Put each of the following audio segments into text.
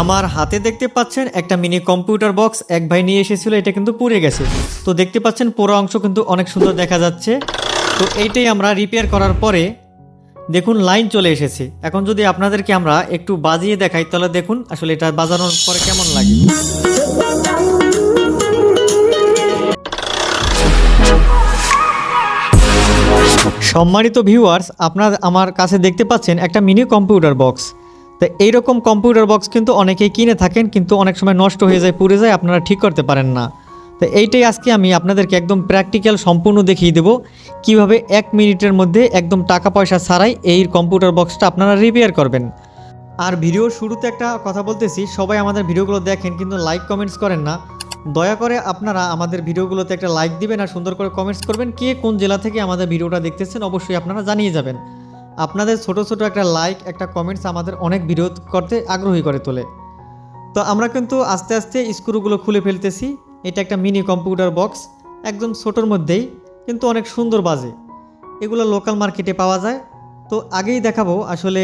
আমার হাতে দেখতে পাচ্ছেন একটা মিনি কম্পিউটার বক্স। এক ভাই নিয়ে এসেছিল, এটা কিন্তু পুড়ে গেছে। তো দেখতে পাচ্ছেন পুরো অংশ কিন্তু অনেক সুন্দর দেখা যাচ্ছে। তো এইটাই আমরা রিপেয়ার করার পরে দেখুন লাইন চলে এসেছে। এখন যদি আপনাদেরকে আমরা একটু বাজিয়ে দেখাই, তাহলে দেখুন, আসলে এটা বাজানোর পরে কেমন লাগে। সম্মানিত ভিউয়ার্স আপনার, আমার কাছে দেখতে পাচ্ছেন একটা মিনি কম্পিউটার বক্স। তো এইরকম কম্পিউটার বক্স কিন্তু অনেকেই কিনে থাকেন, কিন্তু অনেক সময় নষ্ট হয়ে যায়, পুড়ে যায়, আপনারা ঠিক করতে পারেন না। তো এইটাই আজকে আমি আপনাদেরকে একদম প্র্যাকটিক্যাল সম্পূর্ণ দেখিয়ে দেবো, কীভাবে এক মিনিটের মধ্যে একদম টাকা পয়সা ছাড়াই এই কম্পিউটার বক্সটা আপনারা রিপেয়ার করবেন। আর ভিডিওর শুরুতে একটা কথা বলতেছি, সবাই আমাদের ভিডিওগুলো দেখেন, কিন্তু লাইক কমেন্টস করেন না। দয়া করে আপনারা আমাদের ভিডিওগুলোতে একটা লাইক দিবেন আর সুন্দর করে কমেন্টস করবেন, কে কোন জেলা থেকে আমাদের ভিডিওটা দেখতেছেন অবশ্যই আপনারা জানিয়ে যাবেন। আপনাদের ছোট ছোট একটা লাইক একটা কমেন্টস আমাদের অনেক বিরোধ করতে আগ্রহী করে তোলে। তো আমরা কিন্তু আস্তে আস্তে স্ক্রুগুলো খুলে ফেলতেছি। এটা একটা মিনি কম্পিউটার বক্স একদম ছোটোর মধ্যেই, কিন্তু অনেক সুন্দর বাজে। এগুলো লোকাল মার্কেটে পাওয়া যায়। তো আগেই দেখাবো, আসলে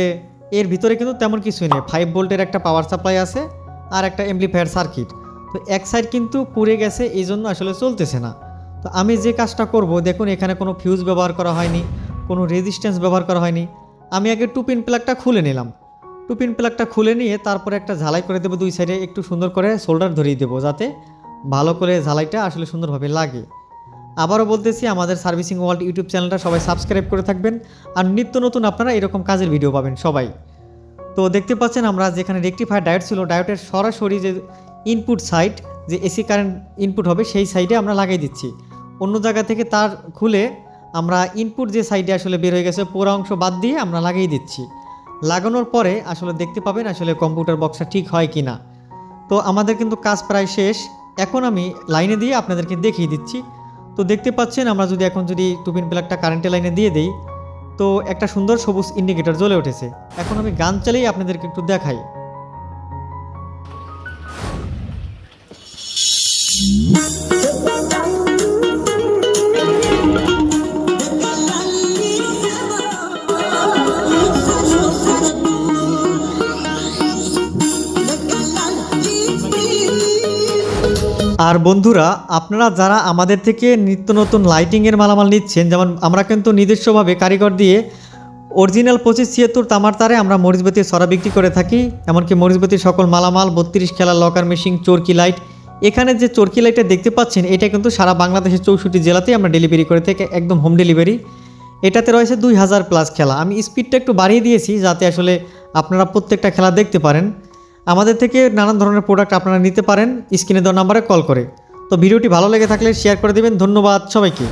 এর ভিতরে কিন্তু তেমন কিছুই নেই। ফাইভ ভোল্টের একটা পাওয়ার সাপ্লাই আছে আর একটা এমপ্লিফায়ার সার্কিট তো এক সাইড কিন্তু পুড়ে গেছে, এই জন্য আসলে চলতেছে না। তো আমি যে কাজটা করব, দেখুন এখানে কোনো ফিউজ ব্যবহার করা হয়নি। কোনো রেজিস্ট্যান্স ব্যবহার করা হয়নি। আমি আগে টুপিন প্লাগটা খুলে নিলাম। টুপিন প্লাগটা খুলে নিয়ে তারপরে একটা ঝালাই করে দেবো দুই সাইডে একটু সুন্দর করে শোল্ডার ধরিয়ে দেবো যাতে ভালো করে ঝালাইটা আসলে সুন্দরভাবে লাগে। আবারও বলতেছি, আমাদের সার্ভিসিং ওয়ার্ল্ড ইউটিউব চ্যানেলটা সবাই সাবস্ক্রাইব করে থাকবেন আর নিত্য নতুন আপনারা এরকম কাজের ভিডিও পাবেন সবাই। তো দেখতে পাচ্ছেন আমরা যেখানে রেকটিফায়ার ডায়োড ছিল ডায়োডের সরাসরি যে ইনপুট সাইট যে এসি কারেন্ট ইনপুট হবে, সেই সাইডে আমরা লাগাই দিচ্ছি। অন্য জায়গা থেকে তার খুলে আমরা ইনপুট যে সাইডে আসলে বের হয়ে গেছে, পুরো অংশ বাদ দিয়ে আমরা লাগিয়ে দিচ্ছি। লাগানোর পরে আসলে দেখতে পাবেন আসলে কম্পিউটার বক্সটা ঠিক হয় কি না তো আমাদের কিন্তু কাজ প্রায় শেষ। এখন আমি লাইনে দিয়ে আপনাদেরকে দেখিয়ে দিচ্ছি। তো দেখতে পাচ্ছেন, আমরা যদি এখন যদি টুপিন প্লাগটা কারেন্টের লাইনে দিয়ে দিই, তো একটা সুন্দর সবুজ ইন্ডিকেটর জ্বলে উঠেছে। এখন আমি গান চালিয়ে আপনাদেরকে একটু দেখাই। আর বন্ধুরা, আপনারা যারা আমাদের থেকে নিত্য নতুন লাইটিংয়ের মালামাল নিচ্ছেন, যেমন আমরা কিন্তু নিজস্বভাবে কারিগর দিয়ে অরিজিনাল পঁচিশ ছিয়াত্তর তামার তারে আমরা মরিচবাতি সরা বিক্রি করে থাকি। এমনকি মরিচবাতির সকল মালামাল, বত্রিশ খেলার লকার মেশিন চরকি লাইট এখানে যে চরকি লাইটটা দেখতে পাচ্ছেন, এটা কিন্তু সারা বাংলাদেশের চৌষট্টি জেলাতেই আমরা ডেলিভারি করে থাকি, একদম হোম ডেলিভারি এটাতে রয়েছে দুই হাজার প্লাস খেলা। আমি স্পিডটা একটু বাড়িয়ে দিয়েছি, যাতে আসলে আপনারা প্রত্যেকটা খেলা দেখতে পারেন। আমাদের থেকে নানান ধরনের প্রোডাক্ট আপনারা নিতে পারেন। স্ক্রিনে দেওয়া নাম্বারে কল করে। তো ভিডিওটি ভালো লেগে থাকলে শেয়ার করে দেবেন। ধন্যবাদ সবাইকে।